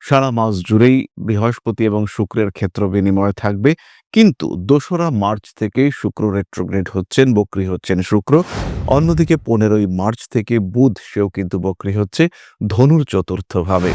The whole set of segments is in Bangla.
সারা মাস জুড়েই বৃহস্পতি এবং শুক্রের ক্ষেত্র বিনিময় থাকবে। কিন্তু দোসরা মার্চ থেকে শুক্র রেট্রোগ্রেড হচ্ছেন, বক্রি হচ্ছেন শুক্র। অন্যদিকে পনেরোই মার্চ থেকে বুধ, সেও কিন্তু বক্রি হচ্ছে ধনুর চতুর্থভাবে।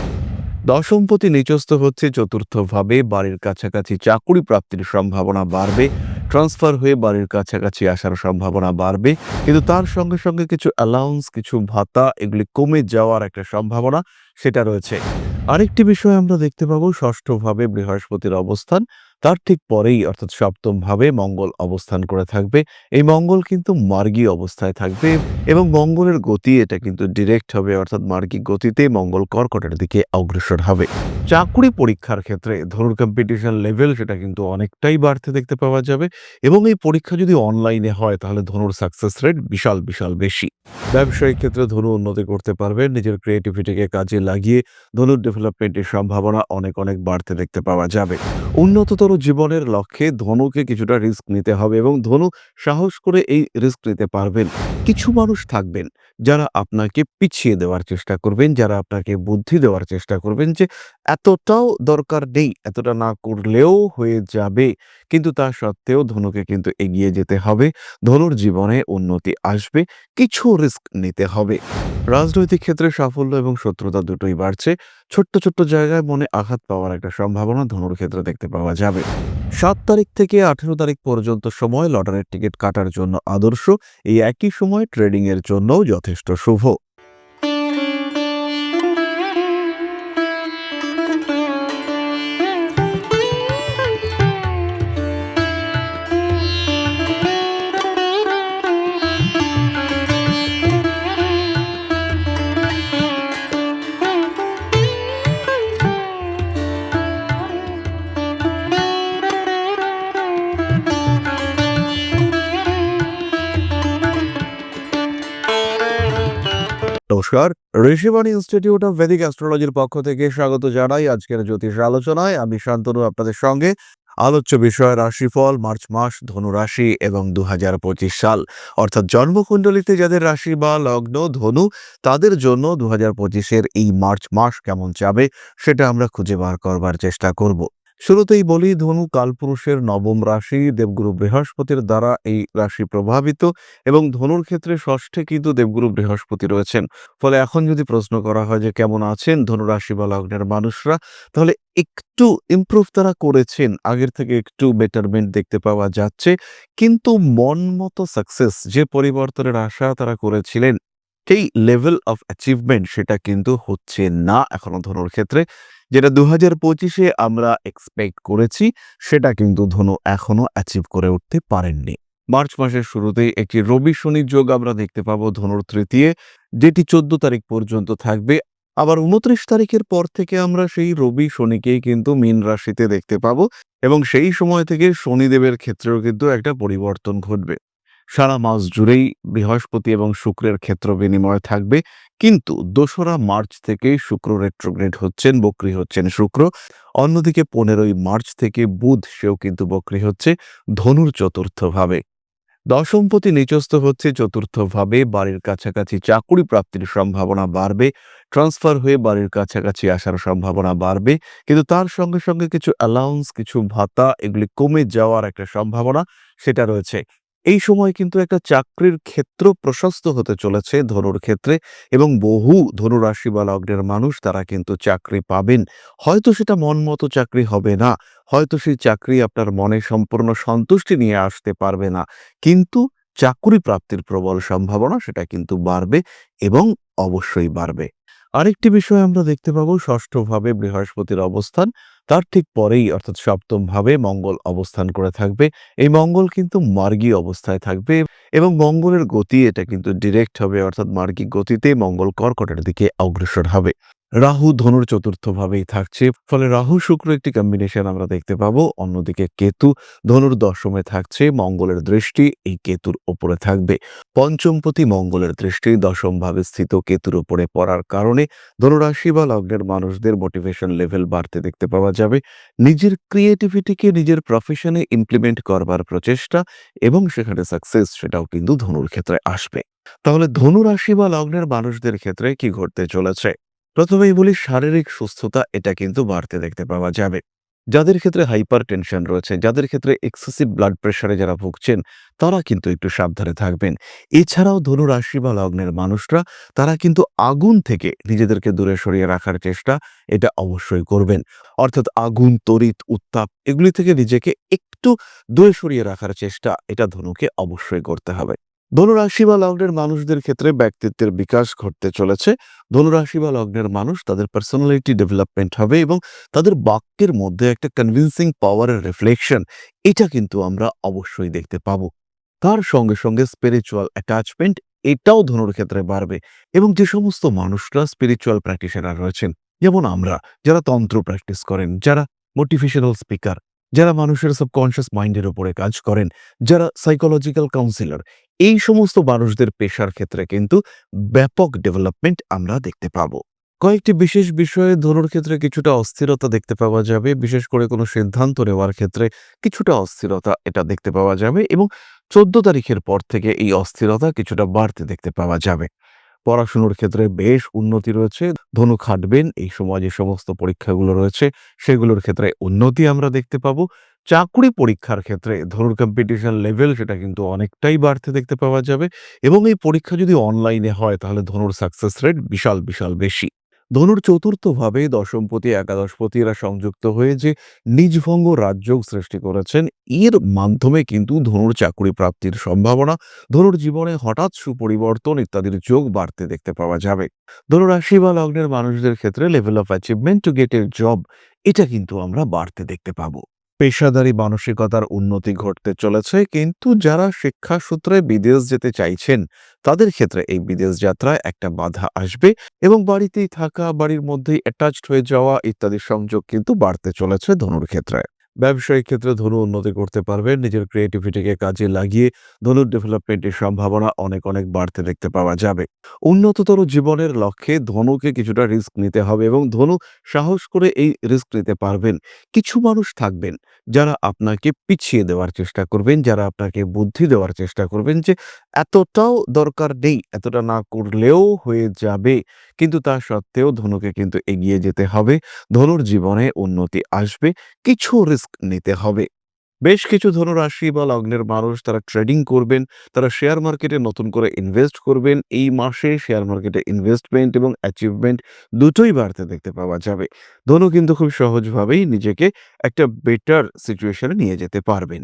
দশমপতি নিচস্থ হচ্ছে চতুর্থভাবে, বাড়ির কাছাকাছি চাকুরি প্রাপ্তির সম্ভাবনা বাড়বে। ট্রান্সফার হয়ে বাড়ির কাছাকাছি আসার সম্ভাবনা বাড়বে। কিন্তু তার সঙ্গে সঙ্গে কিছু অ্যালাউন্স কিছু ভাতা, এগুলি কমে যাওয়ার একটা সম্ভাবনা সেটা রয়েছে। আরেকটি বিষয় আমরা দেখতে পাবো ষষ্ঠভাবে বৃহস্পতির অবস্থান। তার ঠিক পরেই অর্থাৎ সপ্তম ভাবে মঙ্গল অবস্থান করে থাকবে। এই মঙ্গল কিন্তু মার্গী অবস্থায় থাকবে এবং মঙ্গলের গতি এটা কিন্তু ডিরেক্ট হবে, অর্থাৎ মার্গী গতিতে মঙ্গল কর্কটের দিকে অগ্রসর হবে। চাকুরি পরীক্ষার ক্ষেত্রে ধনুর কম্পিটিশন লেভেল সেটা কিন্তু অনেকটাই বাড়তে দেখতে পাওয়া যাবে এবং এই পরীক্ষা যদি অনলাইনে হয় তাহলে ধনুর সাকসেস রেট বিশাল বিশাল বেশি। ব্যবসায়িক ক্ষেত্রে ধনু উন্নতি করতে পারবেন নিজের ক্রিয়েটিভিটিকে কাজে লাগিয়ে ধনুর ডেভেলপমেন্টের সম্ভাবনা অনেক অনেক বাড়তে দেখতে পাওয়া যাবে। উন্নততর জীবনের লক্ষ্যে ধনুকে কিছুটা রিস্ক নিতে হবে এবং ধনু সাহস করে এই রিস্ক নিতে পারবেন। কিছু মানুষ থাকবেন। যারা আপনাকে পিছিয়ে দেওয়ার চেষ্টা করবেন, যারা আপনাকে বুদ্ধি দেওয়ার চেষ্টা করবেন যে এতটাও দরকার নেই, এতটা না করলেও হয়ে যাবে। কিন্তু তা সত্ত্বেও ধনুকে কিন্তু এগিয়ে যেতে হবে। ধনুর জীবনে উন্নতি আসবে, কিছু রিস্ক নিতে হবে। রাজনৈতিক ক্ষেত্রে সাফল্য এবং শত্রুতা দুটোই বাড়ছে। ছোট্ট ছোট্ট জায়গায় মনে আঘাত পাওয়ার একটা সম্ভাবনা ধনুর ক্ষেত্রে দেখতে পাওয়া যাবে। সাত তারিখ থেকে আঠেরো তারিখ পর্যন্ত সময়, লটারির টিকিট কাটার জন্য আদর্শ। এই একই সময় ট্রেডিং এর জন্যও যথেষ্ট শুভ। নমস্কার। ঋষিবাণী ইনস্টিটিউট অফ ভেদিক অ্যাস্ট্রোলজির পক্ষ থেকে স্বাগত জানাই আজকের জ্যোতিষ আলোচনায়। আমি শান্তনু আপনাদের সঙ্গে। আলোচ্য বিষয় রাশিফল, মার্চ মাস ধনু রাশি এবং দু হাজার পঁচিশ সাল। অর্থাৎ জন্মকুণ্ডলিতে যাদের রাশি বা লগ্ন ধনু, তাদের জন্য দু হাজার এই মার্চ মাস কেমন যাবে, সেটা আমরা খুঁজে বার করবার চেষ্টা করব। শুরুতেই বলি, ধনু কালপুরুষের নবম রাশি দেবগুরু বৃহস্পতির দ্বারা এই রাশি প্রভাবিত এবং ধনুর ক্ষেত্রে ষষ্ঠে কিন্তু দেবগুরু বৃহস্পতি রয়েছেন। ফলে এখন যদি প্রশ্ন করা হয় যে কেমন আছেন ধনু রাশি বা লগ্নের মানুষরা, তাহলে একটু ইমপ্রুভ তারা করেছেন, আগের থেকে একটু বেটারমেন্ট দেখতে পাওয়া যাচ্ছে। কিন্তু মন মতো সাকসেস যে পরিবর্তনের আশা তারা করেছিলেন সেই লেভেল অফ অ্যাচিভমেন্ট সেটা কিন্তু হচ্ছে না এখনও ধনুর ক্ষেত্রে। যেটা দু হাজার পঁচিশে আমরা এক্সপেক্ট করেছি, সেটা কিন্তু ধনু এখনও অ্যাচিভ করে উঠতে পারেননি। মার্চ মাসের শুরুতেই একটি রবি শনি যোগ আমরা দেখতে পাবো ধনুর তৃতীয়, যেটি চোদ্দ তারিখ পর্যন্ত থাকবে। আবার উনত্রিশ তারিখের পর থেকে আমরা সেই রবি শনিকেই কিন্তু মীন রাশিতে দেখতে পাবো এবং সেই সময় থেকে শনিদেবের ক্ষেত্রেও কিন্তু একটা পরিবর্তন ঘটবে। সারা মাস জুড়েই বৃহস্পতি এবং শুক্রের ক্ষেত্র বিনিময় থাকবে। কিন্তু দোসরা মার্চ থেকে শুক্র রেট্রোগ্রেড হচ্ছেন, বক্রি হচ্ছেন শুক্র। অন্যদিকে পনেরোই মার্চ থেকে বুধ, সেও কিন্তু বক্রি হচ্ছে ধনুর চতুর্থ ভাবে দশমপতি নিচস্থ হচ্ছে চতুর্থভাবে, বাড়ির কাছাকাছি চাকুরি প্রাপ্তির সম্ভাবনা বাড়বে ট্রান্সফার হয়ে বাড়ির কাছাকাছি আসার সম্ভাবনা বাড়বে। কিন্তু তার সঙ্গে সঙ্গে কিছু অ্যালাউন্স কিছু ভাতা, এগুলি কমে যাওয়ার একটা সম্ভাবনা সেটা রয়েছে। এই সময় কিন্তু একটা চাকরির ক্ষেত্র প্রশস্ত হতে চলেছে ধনুর ক্ষেত্রে এবং বহু ধনুরাশি বা লগ্নের মানুষ তারা কিন্তু চাকরি পাবেন। হয়তো সেটা মন মতো চাকরি হবে না, হয়তো সেই চাকরি আপনার মনে সম্পূর্ণ সন্তুষ্টি নিয়ে আসতে পারবে না, কিন্তু চাকরি প্রাপ্তির প্রবল সম্ভাবনা সেটা কিন্তু বাড়বে এবং অবশ্যই বাড়বে। আরেকটি বিষয় আমরা দেখতে পাবো, ষষ্ঠভাবে বৃহস্পতির অবস্থান। তার ঠিক পরেই, অর্থাৎ সপ্তমভাবে মঙ্গল অবস্থান করে থাকবে। এই মঙ্গল কিন্তু মার্গী অবস্থায় থাকবে এবং মঙ্গলের গতি এটা কিন্তু ডিরেক্ট হবে, অর্থাৎ মার্গী গতিতে মঙ্গল কর্কটের দিকে অগ্রসর হবে। রাহু ধনুর চতুর্থ ভাবেই থাকছে, ফলে রাহু শুক্র একটি কম্বিনেশন আমরা দেখতে পাবো। অন্যদিকে কেতু ধনুর দশমে থাকছে, মঙ্গলের দৃষ্টি এই কেতুর ওপরে থাকবে। পঞ্চমপতি মঙ্গলের দৃষ্টি দশম ভাবে স্থিত কেতুর উপরে পড়ার কারণে ধনুরাশি বা লগ্নের মানুষদের মোটিভেশন লেভেল বাড়তে দেখতে পাওয়া যাবে। নিজের ক্রিয়েটিভিটিকে নিজের প্রফেশনে ইমপ্লিমেন্ট করবার প্রচেষ্টা এবং সেখানে সাকসেস সেটাও কিন্তু ধনুর ক্ষেত্রে আসবে। তাহলে ধনু রাশি বা লগ্নের মানুষদের ক্ষেত্রে কি ঘটতে চলেছে? প্রথমেই বলি, শারীরিক সুস্থতা এটা কিন্তু বাড়তে দেখতে পাওয়া যাবে। যাদের ক্ষেত্রে হাইপার টেনশন রয়েছে, যাদের ক্ষেত্রে এক্সেসিভ ব্লাড প্রেশারে যারা ভুগছেন, তারা কিন্তু একটু সাবধানে থাকবেন। এছাড়াও ধনু রাশি বা লগ্নের মানুষরা, তারা কিন্তু আগুন থেকে নিজেদেরকে দূরে সরিয়ে রাখার চেষ্টা এটা অবশ্যই করবেন। অর্থাৎ আগুন, তড়িৎ, উত্তাপ এগুলি থেকে নিজেকে একটু দূরে সরিয়ে রাখার চেষ্টা এটা ধনুকে অবশ্যই করতে হবে। ধনুরাশি বা লগ্নের মানুষদের ক্ষেত্রে ব্যক্তিত্বের বিকাশ ঘটতে চলেছে। ধনুরাশি বা লগ্নের মানুষ তাদের পার্সোনালিটি ডেভেলপমেন্ট হবে এবং তাদের বাক্যের মধ্যে একটা কনভিন্সিং পাওয়ারের রিফ্লেকশন এটা কিন্তু আমরা অবশ্যই দেখতে পাবো। তার সঙ্গে সঙ্গে স্পিরিচুয়াল অ্যাটাচমেন্ট এটাও ধনুর ক্ষেত্রে বাড়বে এবং যে সমস্ত মানুষরা স্পিরিচুয়াল প্র্যাকটিশনার রয়েছেন, যেমন আমরা, যারা তন্ত্র প্র্যাকটিস করেন, যারা মোটিভেশনাল স্পিকার যারা মানুষের সাবকনশিয়াস মাইন্ডের উপরে কাজ করেন, যারা সাইকোলজিক্যাল কাউন্সিলর এই সমস্ত মানুষদের পেশার ক্ষেত্রে কিন্তু ব্যাপক ডেভেলপমেন্ট আমরা দেখতে পাবো। কয়েকটি বিশেষ বিষয়ে ধনুর ক্ষেত্রে কিছুটা অস্থিরতা দেখতে পাওয়া যাবে, বিশেষ করে কোনো সিদ্ধান্ত নেওয়ার ক্ষেত্রে কিছুটা অস্থিরতা এটা দেখতে পাওয়া যাবে এবং চোদ্দ তারিখের পর থেকে এই অস্থিরতা কিছুটা বাড়তে দেখতে পাওয়া যাবে। পড়াশুনোর ক্ষেত্রে বেশ উন্নতি রয়েছে। ধনু খাটবেন, এই সময় যে সমস্ত পরীক্ষাগুলো রয়েছে, সেগুলোর ক্ষেত্রে উন্নতি আমরা দেখতে পাবো। চাকরি পরীক্ষার ক্ষেত্রে ধনুর কম্পিটিশন লেভেল সেটা কিন্তু অনেকটাই বাড়তে দেখতে পাওয়া যাবে এবং এই পরীক্ষা যদি অনলাইনে হয়, তাহলে ধনুর সাকসেস রেট বিশাল বিশাল বেশি। ধনুর চতুর্থভাবে দশমপতি, একাদশপতিরা সংযুক্ত হয়ে যে নিজভঙ্গ রাজযোগ সৃষ্টি করেছেন, এর মাধ্যমে কিন্তু ধনুর চাকরি প্রাপ্তির সম্ভাবনা, ধনুর জীবনে হঠাৎ সুপরিবর্তন ইত্যাদির যোগ বাড়তে দেখতে পাওয়া যাবে। ধনুর রাশি বা লগ্নের মানুষদের ক্ষেত্রে লেভেল অফ অ্যাচিভমেন্ট টু গেটের জব এটা কিন্তু আমরা বাড়তে দেখতে পাবো। পেশাদারি মানসিকতার উন্নতি ঘটতে চলেছে, কিন্তু যারা শিক্ষা সূত্রে বিদেশ যেতে চাইছেন, তাদের ক্ষেত্রে এই বিদেশ যাত্রায় একটা বাধা আসবে এবং বাড়িতেই থাকা, বাড়ির মধ্যেই অ্যাটাচড হয়ে যাওয়া ইত্যাদি সংযোগ কিন্তু বাড়তে চলেছে ধনুর ক্ষেত্রে। ব্যবসায়িক ক্ষেত্রে ধনু উন্নতি করতে পারবেন নিজের ক্রিয়েটিভিটিকে কাজে লাগিয়ে ধনুর ডেভেলপমেন্টের সম্ভাবনা অনেক অনেক বাড়তে দেখতে পাওয়া যাবে। উন্নততর জীবনের লক্ষ্যে ধনুকে কিছুটা রিস্ক নিতে হবে এবং ধনু সাহস করে এই রিস্ক নিতে পারবেন। কিছু মানুষ থাকবেন যারা আপনাকে পিছিয়ে দেওয়ার চেষ্টা করবেন, যারা আপনাকে বুদ্ধি দেওয়ার চেষ্টা করবেন যে এতটাও দরকার নেই, এতটা না করলেও হয়ে যাবে। কিন্তু তা সত্ত্বেও ধনুকে কিন্তু এগিয়ে যেতে হবে। ধনুর জীবনে উন্নতি আসবে, কিছু রিস্ক নিতে হবে। বেশ কিছু ধনুরাশি বা লগ্নের মানুষ তারা ট্রেডিং করবেন, তারা শেয়ার মার্কেটে নতুন করে ইনভেস্ট করবেন। এই মাসে শেয়ার মার্কেটে ইনভেস্টমেন্ট এবং অ্যাচিভমেন্ট দুটোই বাড়তে দেখতে পাওয়া যাবে। ধনু কিন্তু খুব সহজভাবেই নিজেকে একটা বেটার সিচুয়েশনে নিয়ে যেতে পারবেন।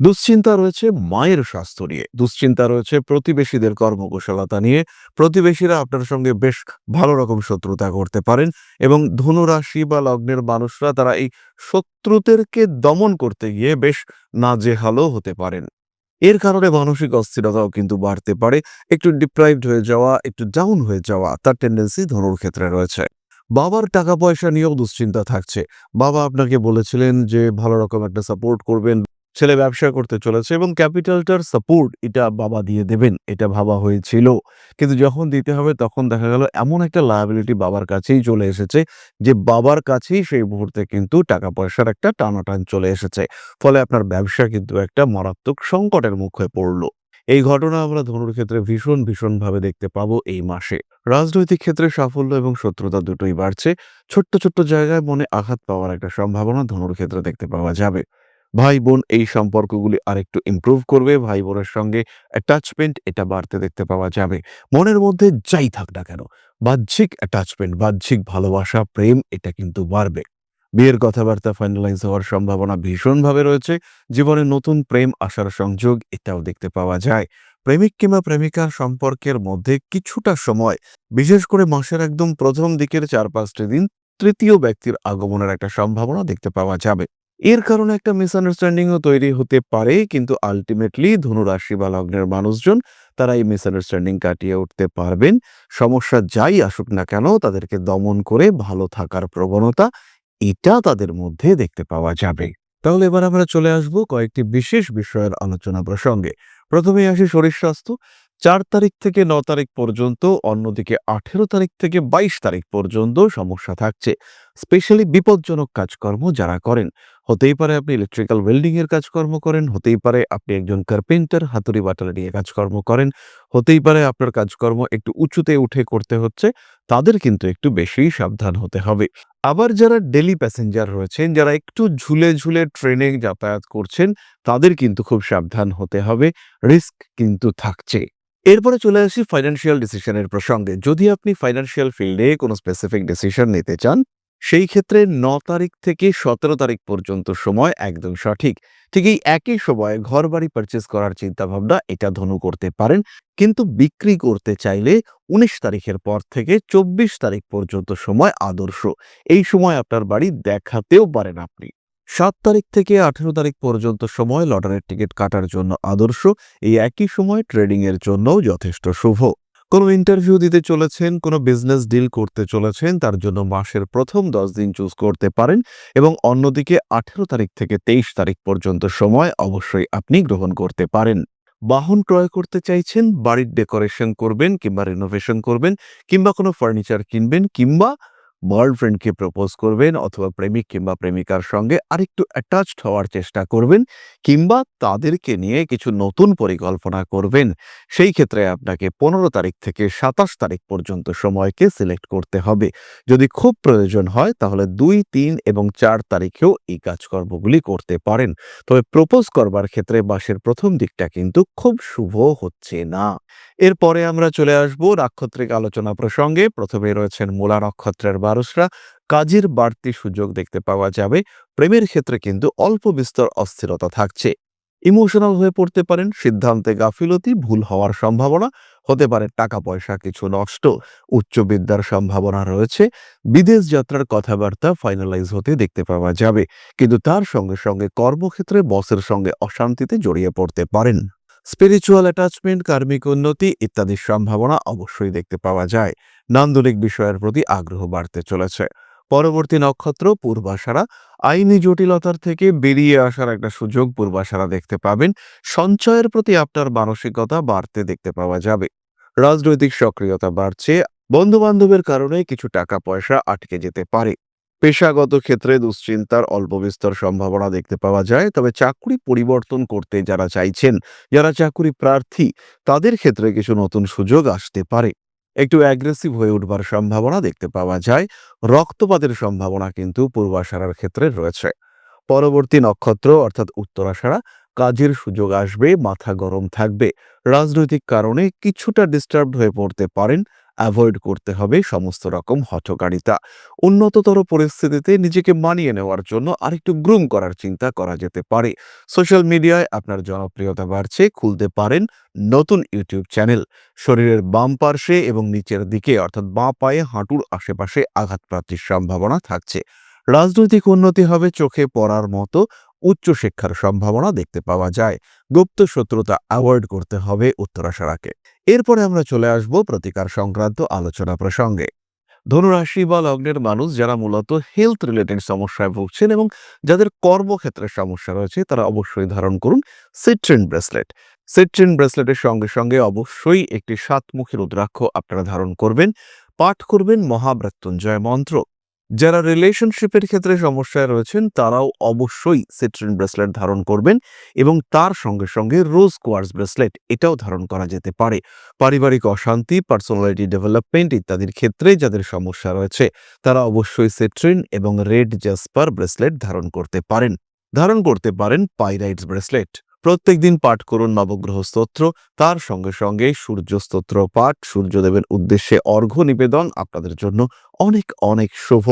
দুশ্চিন্তা রয়েছে মায়ের স্বাস্থ্য নিয়ে। দুশ্চিন্তা রয়েছে প্রতিবেশীদের কর্মকুশলতা নিয়ে। প্রতিবেশীরা আপনার সঙ্গে বেশ ভালো রকম শত্রুতা করতে পারেন এবং ধনুরাশি বা লগ্নের মানুষরা তারা এই শত্রুদেরকে দমন করতে গিয়ে বেশ নাজেহালও হতে পারেন। এর কারণে মানসিক অস্থিরতাও কিন্তু বাড়তে পারে। একটু ডিপ্রাইভড হয়ে যাওয়া, একটু ডাউন হয়ে যাওয়া, তার টেন্ডেন্সি ধনুর ক্ষেত্রে রয়েছে। বাবার টাকা পয়সা নিয়েও দুশ্চিন্তা থাকছে। বাবা আপনাকে বলেছিলেন যে ভালো রকম একটা সাপোর্ট করবেন। ছেলে ব্যবসা করতে চলেছে এবং ক্যাপিটালটার সাপোর্ট এটা বাবা দিয়ে দেবেন, এটা ভাবা হয়েছিল। কিন্তু যখন দিতে হবে তখন দেখা গেল এমন একটা লায়াবিলিটি বাবার কাছেই চলে এসেছে যে বাবার কাছেই সেই মুহূর্তে কিন্তু টাকা পয়সার একটা টানাটান চলে এসেছে। ফলে আপনার ব্যবসা কিন্তু একটা মারাত্মক সংকটের মুখে পড়ল। এই ঘটনা আমরা ধনুর ক্ষেত্রে ভীষণ, ভীষণভাবে দেখতে পাবো এই মাসে। রাজনৈতিক ক্ষেত্রে সাফল্য এবং শত্রুতা দুটোই বাড়ছে। ছোট্ট ছোট্ট জায়গায় মনে আঘাত পাওয়ার একটা সম্ভাবনা ধনুর ক্ষেত্রে দেখতে পাওয়া যাবে। ভাই বোন এই সম্পর্কগুলি আরেকটু ইমপ্রুভ করবে, ভাই বোনের সঙ্গে অ্যাটাচমেন্ট এটা বাড়তে দেখতে পাওয়া যাবে। মনের মধ্যে যাই থাক না কেন, বাহ্যিক অ্যাটাচমেন্ট বাহ্যিক ভালোবাসা, প্রেম এটা কিন্তু বাড়বে। বিয়ের কথাবার্তা ফাইনালাইজ হওয়ার সম্ভাবনা ভীষণভাবে রয়েছে, জীবনে নতুন প্রেম আসার সংযোগ এটাও দেখতে পাওয়া যায়। প্রেমিক কিংবা প্রেমিকার সম্পর্কের মধ্যে কিছুটা সময়, বিশেষ করে মাসের একদম প্রথম দিকের চার পাঁচটি দিন, তৃতীয় ব্যক্তির আগমনের একটা সম্ভাবনা দেখতে পাওয়া যাবে। এর কারণে একটা মিসআন্ডারস্ট্যান্ডিংও তৈরি হতে পারে, কিন্তু আলটিমেটলি ধনুরাশি বা লগ্নের মানুষজন তারা এই মিসআন্ডারস্ট্যান্ডিং কাটিয়ে উঠতে পারবেন। সমস্যা যাই আসুক না কেন, তাদেরকে দমন করে ভালো থাকার প্রবণতা এটা তাদের মধ্যে দেখতে পাওয়া যাবে। তাহলে এবার আমরা চলে আসব কয়েকটি বিশেষ বিষয়ের আলোচনা প্রসঙ্গে। প্রথমে আসি শরীর স্বাস্থ্য চার তারিখ থেকে ন তারিখ পর্যন্ত, অন্যদিকে আঠেরো তারিখ থেকে বাইশ তারিখ পর্যন্ত সমস্যা থাকছে। স্পেশালি বিপজ্জনক কাজকর্ম যারা করেন। হতেই পারে আপনি ইলেকট্রিক্যাল ওয়েল্ডিং এর কাজকর্ম করেন, হতেই পারে আপনি একজন কার্পেন্টার, হাতুড়ি বাটালি নিয়ে কাজকর্ম করেন, হতেই পারে আপনার কাজকর্ম একটু উঁচুতে উঠে করতে হচ্ছে, তাদের কিন্তু একটু বেশি সাবধান হতে হবে। আবার যারা ডেলি প্যাসেঞ্জার রয়েছেন, যারা একটু ঝুলে ঝুলে ট্রেনে যাতায়াত করছেন, তাদের কিন্তু খুব সাবধান হতে হবে, রিস্ক কিন্তু থাকছে। এরপরে চলে আসি ফাইন্যান্সিয়াল ডিসিশনের প্রসঙ্গে। যদি আপনি ফাইন্যান্সিয়াল ফিল্ডে কোনো স্পেসিফিক ডিসিশন নিতে চান, সেই ক্ষেত্রে ন তারিখ থেকে সতেরো তারিখ পর্যন্ত সময় একদম সঠিক। ঠিক এই একই সময়ে ঘর বাড়ি পারচেস করার চিন্তাভাবনা এটা ধনু করতে পারেন, কিন্তু বিক্রি করতে চাইলে উনিশ তারিখের পর থেকে চব্বিশ তারিখ পর্যন্ত সময় আদর্শ। এই সময় আপনার বাড়ি দেখাতেও পারেন আপনি। সাত তারিখ থেকে আঠেরো তারিখ পর্যন্ত সময় লটারির টিকিট কাটার জন্য আদর্শ, এই একই সময় ট্রেডিং এর জন্যও যথেষ্ট শুভ। কোনো ইন্টারভিউ দিতে চলেছেন, কোনো বিজনেস ডিল করতে চলেছেন, তার জন্য মাসের প্রথম দশ দিন চুজ করতে পারেন এবং অন্যদিকে আঠেরো তারিখ থেকে তেইশ তারিখ পর্যন্ত সময় অবশ্যই আপনি গ্রহণ করতে পারেন। বাহন ক্রয় করতে চাইছেন, বাড়ির ডেকোরেশন করবেন কিংবা রিনোভেশন করবেন কিংবা কোনো ফার্নিচার কিনবেন কিংবা গার্লফ্রেন্ডকে প্রপোজ করবেন অথবা প্রেমিক কিংবা প্রেমিকার সঙ্গে আরেকটু অ্যাটাচড হওয়ার চেষ্টা করবেন কিংবা তাদেরকে নিয়ে কিছু নতুন পরিকল্পনা করবেন। সেই ক্ষেত্রে আপনাকে পনেরো তারিখ থেকে সাতাশ তারিখ পর্যন্ত সময়কে সিলেক্ট করতে হবে। যদি খুব প্রয়োজন হয় তাহলে দুই, তিন এবং চার তারিখেও এই কাজকর্মগুলি করতে পারেন। তবে প্রপোজ করবার ক্ষেত্রে মাসের প্রথম দিকটা কিন্তু খুব শুভ হচ্ছে না। এরপরে আমরা চলে আসব নাক্ষত্রিক আলোচনা প্রসঙ্গে। প্রথমে রয়েছেন মূলা নক্ষত্রের বারসরা কাজের বাড়তি সুযোগ দেখতে পাওয়া যাবে। প্রেমের ক্ষেত্রে কিন্তু অল্প বিস্তর অস্থিরতা থাকছে। ইমোশনাল হয়ে পড়তে পারেন, সিদ্ধান্তে গাফিলতি, ভুল হওয়ার সম্ভাবনা, হতে পারে টাকা পয়সা কিছু নষ্ট, উচ্চ বিদ্যার সম্ভাবনা রয়েছে। বিদেশ যাত্রার কথাবার্তা ফাইনালাইজ হতে দেখতে পাওয়া যাবে। কিন্তু তার সঙ্গে সঙ্গে কর্মক্ষেত্রে বসের সঙ্গে অশান্তিতে জড়িয়ে পড়তে পারেন। স্পিরিচুয়াল অ্যাটাচমেন্ট কার্মিক উন্নতি ইত্যাদির সম্ভাবনা অবশ্যই দেখতে পাওয়া যায়। নান্দনিক বিষয়ের প্রতি আগ্রহ বাড়তে চলেছে। পরবর্তী নক্ষত্র পূর্বাশারা। আইনি জটিলতার থেকে বেরিয়ে আসার একটা সুযোগ পূর্বাশারা দেখতে পাবেন। সঞ্চয়ের প্রতি আপনার মানসিকতা বাড়তে দেখতে পাওয়া যাবে। রাজনৈতিক সক্রিয়তা বাড়ছে। বন্ধু বান্ধবের কারণে কিছু টাকা পয়সা আটকে যেতে পারে। পেশাগত ক্ষেত্রে দুশ্চিন্তার অল্প বিস্তর সম্ভাবনা দেখতে পাওয়া যায়। তবে চাকরি পরিবর্তন করতে যারা চাইছেন, যারা চাকরি প্রার্থী, তাদের ক্ষেত্রে কিছু নতুন সুযোগ আসতে পারে। একটু অ্যাগ্রেসিভ হয়ে উঠবার সম্ভাবনা দেখতে পাওয়া যায়। রক্তপাতের সম্ভাবনা কিন্তু পূর্বাশারার ক্ষেত্রে রয়েছে। পরবর্তী নক্ষত্র, অর্থাৎ উত্তরাশারা, কাজের সুযোগ আসবে, মাথা গরম থাকবে। রাজনৈতিক কারণে কিছুটা ডিস্টার্বড হয়ে পড়তে পারেন। অ্যাভয়েড করতে হবে সমস্ত রকম হঠকারিতা। উন্নততর পরিস্থিতিতে নিজেকে মানিয়ে নেওয়ার জন্য আরেকটু গ্রুম করার চিন্তা করা যেতে পারে। সোশ্যাল মিডিয়ায় আপনার জনপ্রিয়তা বাড়ছে, খুলতে পারেন নতুন ইউটিউব চ্যানেল শরীরের বাম পার্শ্বে এবং নিচের দিকে, অর্থাৎ বাঁ পায়ে হাঁটুর আশেপাশে আঘাতপ্রাপ্তির সম্ভাবনা থাকছে। রাজনৈতিক উন্নতি হবে চোখে পড়ার মতো উচ্চশিক্ষার সম্ভাবনা দেখতে পাওয়া যায়। গুপ্ত শত্রুতা অ্যাভয়েড করতে হবে উত্তরাশারাকে এরপরে আমরা চলে আসব প্রতিকার সংক্রান্ত আলোচনা প্রসঙ্গে। ধনুরাশি বা লগ্নের মানুষ যারা মূলত হেলথ রিলেটেড সমস্যায় ভুগছেন এবং যাদের কর্মক্ষেত্রে সমস্যা রয়েছে, তারা অবশ্যই ধারণ করুন সিট্রিন ব্রেসলেট সিট্রিন ব্রেসলেটের সঙ্গে সঙ্গে অবশ্যই একটি সাতমুখী রুদ্রাক্ষ আপনারা ধারণ করবেন। পাঠ করবেন মহামৃত্যুঞ্জয় মন্ত্র। যারা রিলেশনশিপের ক্ষেত্রে সমস্যায় রয়েছেন, তারাও অবশ্যই সিট্রিন ব্রেসলেট ধারণ করবেন এবং তার সঙ্গে সঙ্গে রোজ কোয়ার্স ব্রেসলেট এটাও ধারণ করা যেতে পারে। পারিবারিক অশান্তি পার্সোনালিটি ডেভেলপমেন্ট ইত্যাদির ক্ষেত্রে যাদের সমস্যা রয়েছে, তারা অবশ্যই সিট্রিন এবং রেড জাসপার ব্রেসলেট ধারণ করতে পারেন। ধারণ করতে পারেন পাইরাইটস ব্রেসলেট প্রত্যেকদিন পাঠ করুন নবগ্রহ স্তোত্র তার সঙ্গে সঙ্গে সূর্য স্তোত্র পাঠ, সূর্যদেবের উদ্দেশ্যে অর্ঘ্য নিবেদন আপনাদের জন্য অনেক অনেক শুভ।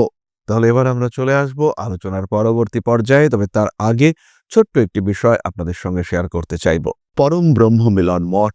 তাহলে এবার আমরা চলে আসব আলোচনার পরবর্তী পর্যায়ে, তবে তার আগে ছোট্ট একটি বিষয় আপনাদের সঙ্গে শেয়ার করতে চাইব। পরম ব্রহ্ম মিলন মঠ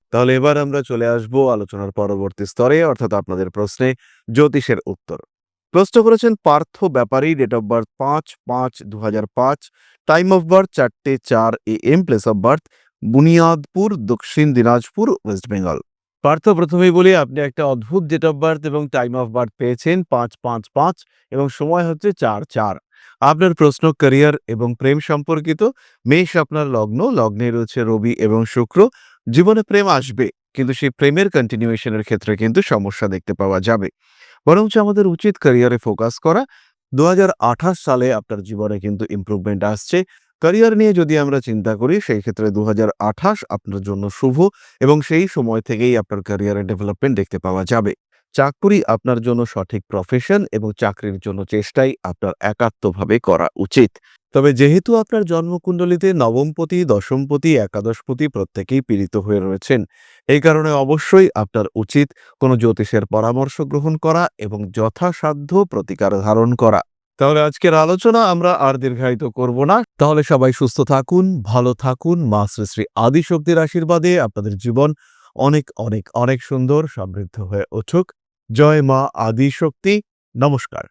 তাহলে এবার আমরা চলে আসব আলোচনার পরবর্তী স্তরে, অর্থাৎ আপনাদের প্রশ্নে জ্যোতিষের উত্তর। প্রশ্ন করেছেন, Partha Byapari date of birth পাঁচ পাঁচ দু টাইম অফ বার্থ চারটে, চার A M place of birth Buniadpur, Dakshin Dinajpur west Bengal Partha, প্রথমেই বলি, আপনি একটা অদ্ভুত ডেট অফ বার্থ এবং টাইম অফ বার্থ পেয়েছেন, পাঁচ পাঁচ পাঁচ, এবং সময় হচ্ছে চার চার। আপনার প্রশ্ন ক্যারিয়ার এবং প্রেম সম্পর্কিত, মেষ আপনার লগ্ন, লগ্নে রয়েছে রবি এবং শুক্র জীবনে প্রেম আসবে, কিন্তু সেই প্রেমের কন্টিনিউয়েশনের ক্ষেত্রে কিন্তু সমস্যা দেখতে পাওয়া যাবে। বরঞ্চ আমাদের উচিত ক্যারিয়ারে ফোকাস করা। দুহাজার আঠাশ সালে আপনার জীবনে কিন্তু ইমপ্রুভমেন্ট আসছে। ক্যারিয়ার নিয়ে যদি আমরা চিন্তা করি, সেই ক্ষেত্রে দু হাজার আঠাশ আপনার জন্য শুভ এবং সেই সময় থেকেই আপনার ক্যারিয়ারের ডেভেলপমেন্ট দেখতে পাওয়া যাবে। চাকরি আপনার জন্য সঠিক প্রফেশন এবং চাকরির জন্য চেষ্টাই আপনার একাত্মভাবে করা উচিত। তবে যেহেতু আপনার জন্মকুণ্ডলিতে নবমপতি, দশমপতি, একাদশপতি প্রত্যেকেই পীড়িত হয়ে রয়েছেন, এই কারণে অবশ্যই আপনার উচিত কোনো জ্যোতিষের পরামর্শ গ্রহণ করা এবং যথাসাধ্য প্রতিকার ধারণ করা। তাহলে আজকের আলোচনা আমরা আর দীর্ঘায়িত করব না। তাহলে সবাই সুস্থ থাকুন, ভালো থাকুন, মা শ্রী শ্রী আদিশক্তির আশীর্বাদে আপনাদের জীবন অনেক অনেক অনেক সুন্দর, সমৃদ্ধ হয়ে উঠুক। জয় মা আদিশক্তি। নমস্কার।